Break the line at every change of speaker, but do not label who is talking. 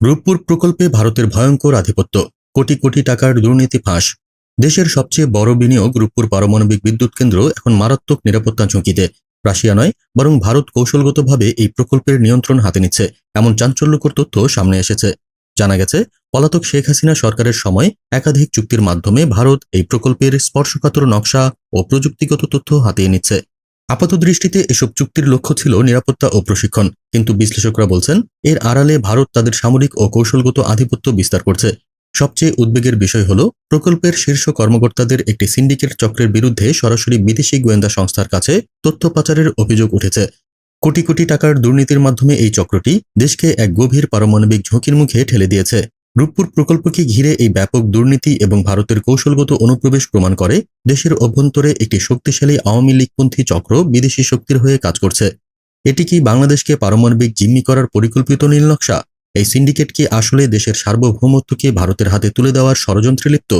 রূপপুর প্রকল্পে ভারতের ভয়ঙ্কর আধিপত্য, কোটি কোটি টাকার দুর্নীতি ফাঁস। দেশের সবচেয়ে বড় বিনিয়োগ রূপপুর পারমাণবিক বিদ্যুৎ কেন্দ্র এখন মারাত্মক নিরাপত্তা ঝুঁকিতে। রাশিয়া নয়, বরং ভারত কৌশলগতভাবে এই প্রকল্পের নিয়ন্ত্রণ হাতে নিচ্ছে, এমন চাঞ্চল্যকর তথ্য সামনে এসেছে। জানা গেছে, পলাতক শেখ হাসিনা সরকারের সময় একাধিক চুক্তির মাধ্যমে ভারত এই প্রকল্পের স্পর্শকাতর নকশা ও প্রযুক্তিগত তথ্য হাতিয়ে নিচ্ছে। আপাতদৃষ্টিতে এসব চুক্তির লক্ষ্য ছিল নিরাপত্তা ও প্রশিক্ষণ, কিন্তু বিশ্লেষকরা বলছেন, এর আড়ালে ভারত তাদের সামরিক ও কৌশলগত আধিপত্য বিস্তার করছে। সবচেয়ে উদ্বেগের বিষয় হল, প্রকল্পের শীর্ষ কর্মকর্তাদের একটি সিন্ডিকেট চক্রের বিরুদ্ধে সরাসরি বিদেশি গোয়েন্দা সংস্থার কাছে তথ্য পাচারের অভিযোগ উঠেছে। কোটি কোটি টাকার দুর্নীতির মাধ্যমে এই চক্রটি দেশকে এক গভীর পারমাণবিক ঝুঁকির মুখে ঠেলে দিয়েছে। রূপপুর প্রকল্পকে ঘিরে এই ব্যাপক দুর্নীতি এবং ভারতের কৌশলগত অনুপ্রবেশ প্রমাণ করে, দেশের অভ্যন্তরে একটি শক্তিশালী আওয়ামী লীগপন্থী চক্র বিদেশি শক্তির হয়ে কাজ করছে। এটি কি বাংলাদেশকে পারমাণবিক জিম্মি করার পরিকল্পিত নীলনকশা এই সিন্ডিকেট কি আসলে দেশের সার্বভৌমত্বকে ভারতের হাতে তুলে দেওয়ার ষড়যন্ত্রে লিপ্ত?